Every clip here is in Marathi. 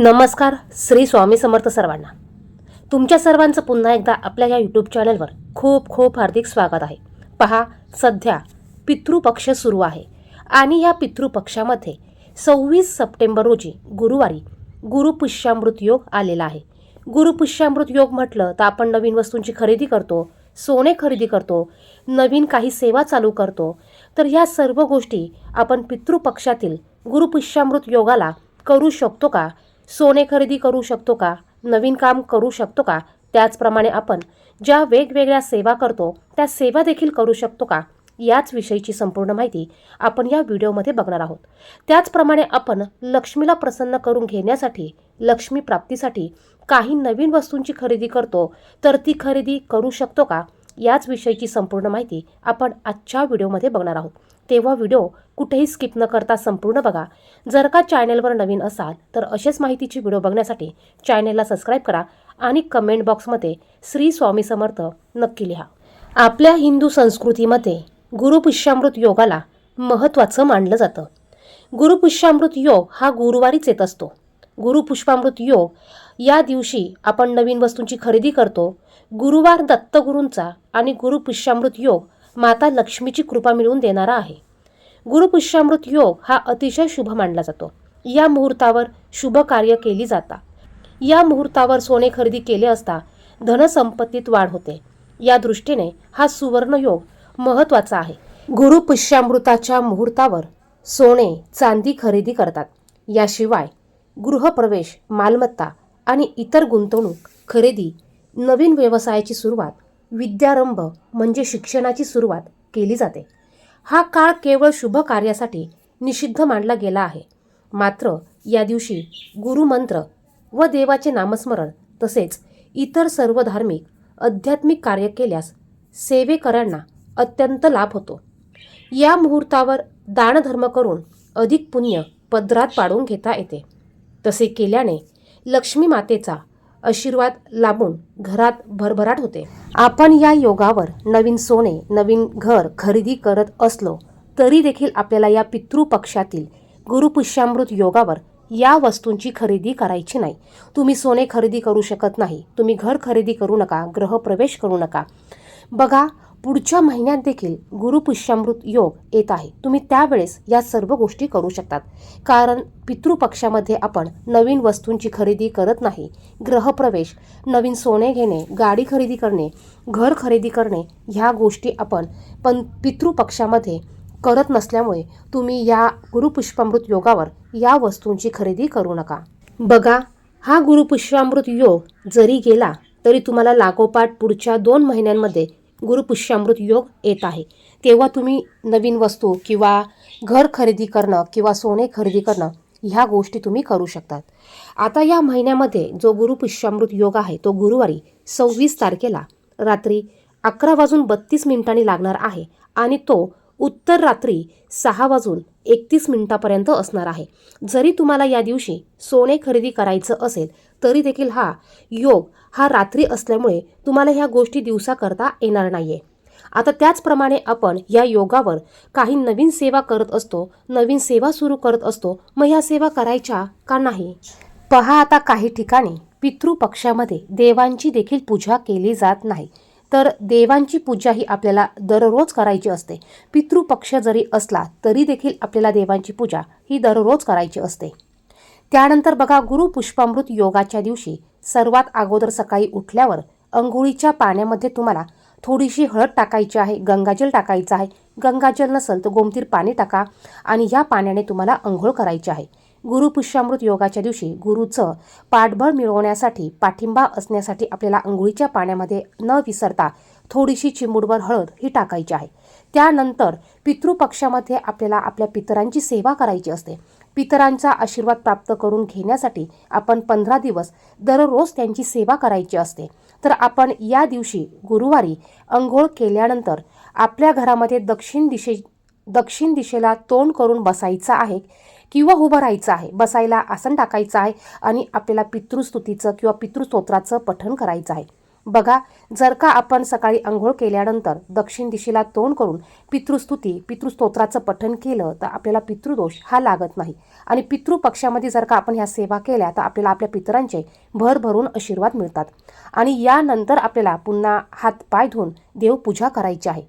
नमस्कार श्री स्वामी समर्थ सर्वांना. तुमच्या सर्वांचं पुन्हा एकदा आपल्या या यूट्यूब चॅनलवर खूप खूप हार्दिक स्वागत आहे. पहा सध्या पितृपक्ष सुरू आहे. आणि या पितृपक्षामध्ये सव्वीस सप्टेंबर रोजी गुरुवारी गुरुपुष्यामृत योग आलेला आहे. गुरुपुष्यामृत योग म्हटलं तर आपण नवीन वस्तूंची खरेदी करतो सोने खरेदी करतो नवीन काही सेवा चालू करतो. तर ह्या सर्व गोष्टी आपण पितृपक्षातील गुरुपुष्यामृत योगाला करू शकतो का? सोने खरेदी करू शकतो का? नवीन काम करू शकतो का? त्याचप्रमाणे आपण ज्या वेगवेगळ्या सेवा करतो त्या सेवा देखील करू शकतो का? याच विषयीची संपूर्ण माहिती आपण या व्हिडिओमध्ये बघणार आहोत. त्याचप्रमाणे आपण लक्ष्मीला प्रसन्न करून घेण्यासाठी लक्ष्मी प्राप्तीसाठी काही नवीन वस्तूंची खरेदी करतो तर ती खरेदी करू शकतो का? याच विषयीची संपूर्ण माहिती आपण आजच्या व्हिडिओमध्ये बघणार आहोत. तेव्हा व्हिडिओ कुठेही स्किप न करता संपूर्ण बघा. जर का चॅनेलवर नवीन असाल तर असेच माहितीची व्हिडिओ बघण्यासाठी चॅनेलला सबस्क्राईब करा आणि कमेंट बॉक्समध्ये श्री स्वामी समर्थ नक्की लिहा. आपल्या हिंदू संस्कृतीमध्ये गुरुपुष्यामृत योगाला महत्त्वाचं मानलं जातं. गुरुपुष्यामृत योग हा गुरुवारीच येत असतो. गुरुपुष्पामृत योग या दिवशी आपण नवीन वस्तूंची खरेदी करतो. गुरुवार दत्तगुरूंचा आणि गुरुपुष्यामृत योग माता लक्ष्मीची कृपा मिळवून देणारा आहे. गुरुपुष्यामृत योग हा अतिशय शुभ मानला जातो. या मुहूर्तावर शुभ कार्य केली जाता. या मुहूर्तावर सोने खरेदी केले असता धनसंपत्तीत वाढ होते. या दृष्टीने हा सुवर्ण योग महत्त्वाचा आहे. गुरुपुष्यामृताच्या मुहूर्तावर सोने चांदी खरेदी करतात. याशिवाय गृहप्रवेश मालमत्ता आणि इतर गुंतवणूक खरेदी नवीन व्यवसायाची सुरुवात विद्यारंभ म्हणजे शिक्षणाची सुरुवात केली जाते. हा काळ केवळ शुभ कार्यासाठी निषिद्ध मानला गेला आहे. मात्र या दिवशी गुरुमंत्र व देवाचे नामस्मरण तसेच इतर सर्व धार्मिक आध्यात्मिक कार्य केल्यास सेवेकरांना अत्यंत लाभ होतो. या मुहूर्तावर दानधर्म करून अधिक पुण्य पदरात पाडून घेता येते. तसे केल्याने लक्ष्मी मातेचा आशीर्वाद लाभून घरात भरभराट होते. आपण या योगावर नवीन सोने नवीन घर खरेदी करत असलो तरी देखील आपल्याला या पितृपक्षातील गुरुपुष्यामृत योगावर या वस्तूंची खरेदी करायची नाही. तुम्ही सोने खरेदी करू शकत नाही. तुम्ही घर खरेदी करू नका ग्रहप्रवेश करू नका. बघा पुढच्या महिन्यात देखील गुरुपुष्यामृत योग येत आहे. तुम्ही त्यावेळेस या सर्व गोष्टी करू शकतात. कारण पितृपक्षामध्ये आपण नवीन वस्तूंची खरेदी करत नाही. ग्रहप्रवेश नवीन सोने घेणे गाडी खरेदी करणे घर खरेदी करणे ह्या गोष्टी आपण पण पितृपक्षामध्ये करत नसल्यामुळे तुम्ही या गुरुपुष्पामृत योगावर या वस्तूंची खरेदी करू नका. बघा हा गुरुपुष्पामृत योग जरी गेला तरी तुम्हाला लागोपाठ पुढच्या दोन महिन्यांमध्ये गुरुपुष्यामृत योग येत आहे. तेव्हा तुम्ही नवीन वस्तू किंवा घर खरेदी करणं किंवा सोने खरेदी करणं ह्या गोष्टी तुम्ही करू शकतात. आता या महिन्यामध्ये जो गुरुपुष्यामृत योग आहे तो गुरुवारी सव्वीस तारखेला रात्री अकरा वाजून बत्तीस मिनिटांनी लागणार आहे आणि तो उत्तर रात्री सहा वाजून एकतीस मिनिटापर्यंत असणार आहे. जरी तुम्हाला या दिवशी सोने खरेदी करायचं असेल तरी देखील हा योग हा रात्री असल्यामुळे तुम्हाला ह्या गोष्टी दिवसा करता येणार नाही आहे आता त्याचप्रमाणे आपण या योगावर काही नवीन सेवा करत असतो नवीन सेवा सुरू करत असतो मग ह्या सेवा करायच्या का नाही? पहा आता काही ठिकाणी पितृपक्षामध्ये देवांची देखील पूजा केली जात नाही. तर देवांची पूजा ही आपल्याला दररोज करायची असते. पितृपक्ष जरी असला तरी देखील आपल्याला देवांची पूजा ही दररोज करायची असते. त्यानंतर बघा गुरुपुष्पामृत योगाच्या दिवशी सर्वात अगोदर सकाळी उठल्यावर अंघोळीच्या पाण्यामध्ये तुम्हाला थोडीशी हळद टाकायची आहे गंगाजल टाकायचं आहे. गंगाजल नसेल तर गोमतीर पाणी टाका आणि या पाण्याने तुम्हाला अंघोळ करायची आहे. गुरुपुष्यामृत योगाच्या दिवशी गुरुचं पाठबळ मिळवण्यासाठी पाठिंबा असण्यासाठी आपल्याला अंघोळीच्या पाण्यामध्ये न विसरता थोडीशी चिमुडभर हळद ही टाकायची आहे. त्यानंतर पितृपक्षामध्ये आपल्याला आपल्या पितरांची सेवा करायची असते. पितरांचा आशीर्वाद प्राप्त करून घेण्यासाठी आपण पंधरा दिवस दररोज त्यांची सेवा करायची असते. तर आपण या दिवशी गुरुवारी अंघोळ केल्यानंतर आपल्या घरामध्ये दक्षिण दिशे दक्षिण दिशेला तोंड करून बसायचं आहे. किंवा उभं राहायचं आहे बसायला आसन टाकायचं आहे आणि आपल्याला पितृस्तुतीचं किंवा पितृस्तोत्राचं पठण करायचं आहे. बघा जर का आपण सकाळी आंघोळ केल्यानंतर दक्षिण दिशेला तोंड करून पितृस्तुती पितृस्तोत्राचं पठण केलं तर आपल्याला पितृदोष हा लागत नाही. आणि पितृपक्षामध्ये जर का आपण ह्या सेवा केल्या तर आपल्याला आपल्या पितरांचे भरभरून आशीर्वाद मिळतात. आणि यानंतर आपल्याला पुन्हा हात पाय धुवून देवपूजा करायची आहे.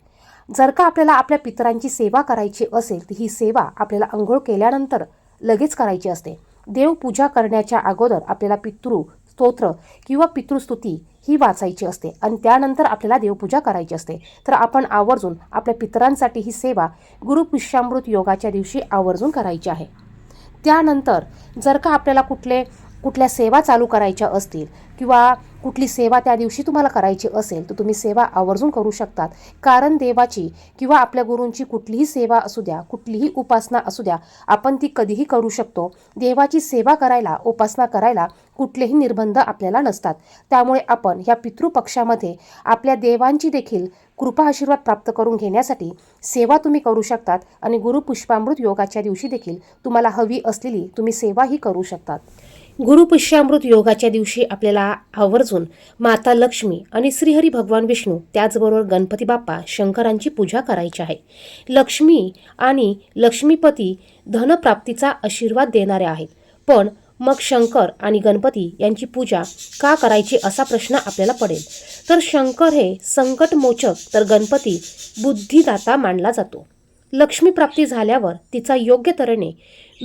जर का आपल्याला आपल्या पितरांची सेवा करायची असेल तर ही सेवा आपल्याला अंघोळ केल्यानंतर लगेच करायची असते. देवपूजा करण्याच्या अगोदर आपल्याला पितृ स्तोत्र किंवा पितृस्तुती ही वाचायची असते आणि त्यानंतर आपल्याला देवपूजा करायची असते. तर आपण आवर्जून आपल्या पितरांसाठी ही सेवा गुरुपुष्यामृत योगाच्या दिवशी आवर्जून करायची आहे. त्यानंतर जर का आपल्याला कुठले कुठल्या सेवा चालू करायच्या असतील किंवा कुठली सेवा त्या दिवशी तुम्हाला करायची असेल तर तुम्ही सेवा आवर्जून करू शकतात. कारण देवाची किंवा आपल्या गुरूंची कुठलीही सेवा असू द्या कुठलीही उपासना असू द्या आपण ती कधीही करू शकतो. देवाची सेवा करायला उपासना करायला कुठलेही निर्बंध आपल्याला नसतात. त्यामुळे आपण ह्या पितृपक्षामध्ये आपल्या देवांची देखील कृपा आशीर्वाद प्राप्त करून घेण्यासाठी सेवा तुम्ही करू शकतात आणि गुरुपुष्पामृत योगाच्या दिवशी देखील तुम्हाला हवी असलेली तुम्ही सेवाही करू शकतात. गुरुपुष्यामृत योगाच्या दिवशी आपल्याला आवर्जून माता लक्ष्मी आणि श्रीहरी भगवान विष्णू त्याचबरोबर गणपती बाप्पा शंकरांची पूजा करायची आहे. लक्ष्मी आणि लक्ष्मीपती धनप्राप्तीचा आशीर्वाद देणारे आहेत. पण मग शंकर आणि गणपती यांची पूजा का करायची असा प्रश्न आपल्याला पडेल. तर शंकर हे संकटमोचक तर गणपती बुद्धिदाता मानला जातो. लक्ष्मी प्राप्ती झाल्यावर तिचा योग्य तऱ्हेने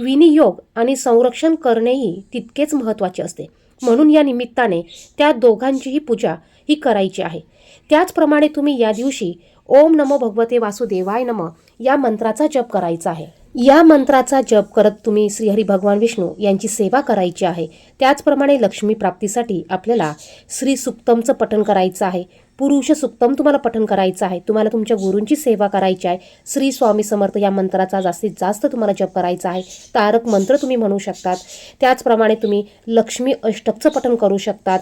विनियोग आणि संरक्षण करणेही तितकेच महत्त्वाचे असते. म्हणून या निमित्ताने त्या दोघांचीही पूजा ही करायची आहे. त्याचप्रमाणे तुम्ही या दिवशी ओम नमो भगवते वासुदेवाय नम या मंत्राचा जप करायचा आहे. या मंत्राचा जप करत तुम्ही श्रीहरी भगवान विष्णू यांची सेवा करायची आहे. त्याचप्रमाणे लक्ष्मी प्राप्तीसाठी आपल्याला श्री सुक्तमचं पठण करायचं आहे. पुरुष सुक्तम तुम्हाला पठन करायचं आहे. तुम्हाला तुमच्या गुरूंची सेवा करायची आहे. श्री स्वामी समर्थ या मंत्राचा जास्तीत जास्त तुम्हाला जप करायचा आहे. तारक मंत्र तुम्ही म्हणू शकतात. त्याचप्रमाणे तुम्ही लक्ष्मी अष्टकचं पठन करू शकतात.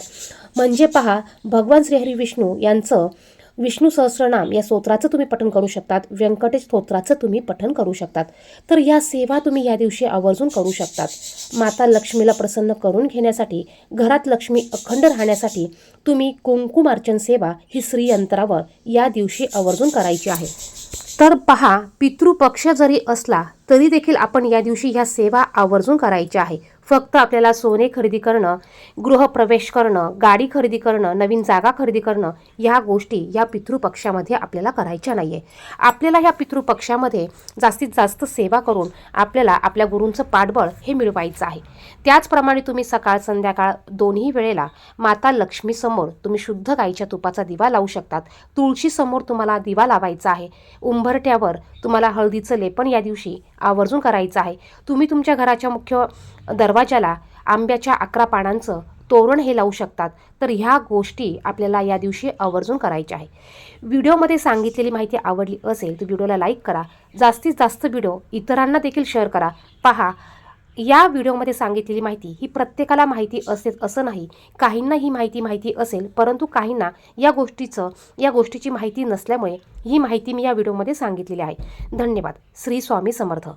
म्हणजे पहा भगवान श्रीहरी विष्णू यांचं विष्णू सहस्रनाम या स्तोत्राचं तुम्ही पठण करू शकतात. व्यंकटेश स्तोत्राचं तुम्ही पठण करू शकतात. तर या सेवा तुम्ही या दिवशी आवर्जून करू शकतात. माता लक्ष्मीला प्रसन्न करून घेण्यासाठी घरात लक्ष्मी अखंड राहण्यासाठी तुम्ही कुंकुमार्चन सेवा ही श्रीयंत्रावर या दिवशी आवर्जून करायची आहे. तर पहा पितृपक्ष जरी असला तरी देखील आपण या दिवशी ह्या सेवा आवर्जून करायच्या आहे. फक्त आपल्याला सोने खरेदी करणं गृहप्रवेश करणं गाडी खरेदी करणं नवीन जागा खरेदी करणं ह्या गोष्टी या पितृपक्षामध्ये आपल्याला करायच्या नाही आहे आपल्याला ह्या पितृपक्षामध्ये जास्तीत जास्त सेवा करून आपल्याला आपल्या गुरूंचं पाठबळ हे मिळवायचं आहे. त्याचप्रमाणे तुम्ही सकाळ संध्याकाळ दोन्ही वेळेला माता लक्ष्मीसमोर तुम्ही शुद्ध गाईच्या तुपाचा दिवा लावू शकतात. तुळशीसमोर तुम्हाला दिवा लावायचा आहे. उंबरठ्यावर तुम्हाला हळदीचं लेपन या दिवशी आवर्जून करायचं आहे. तुम्ही तुमच्या घराच्या मुख्य दरवाजाला आंब्याच्या अकरा पानांचं तोरण हे लावू शकतात. तर ह्या गोष्टी आपल्याला या दिवशी आवर्जून करायच्या आहे. व्हिडिओमध्ये सांगितलेली माहिती आवडली असेल तर व्हिडिओला लाईक करा. जास्तीत जास्त व्हिडिओ इतरांना देखील शेअर करा. पहा या व्हिडिओमध्ये सांगितलेली माहिती ही प्रत्येकाला माहिती असेल असं नाही. काहींना ही माहिती माहिती असेल परंतु काहींना या गोष्टीचं या गोष्टीची माहिती नसल्यामुळे ही माहिती मी या व्हिडिओमध्ये सांगितलेली आहे. धन्यवाद. श्री स्वामी समर्थ.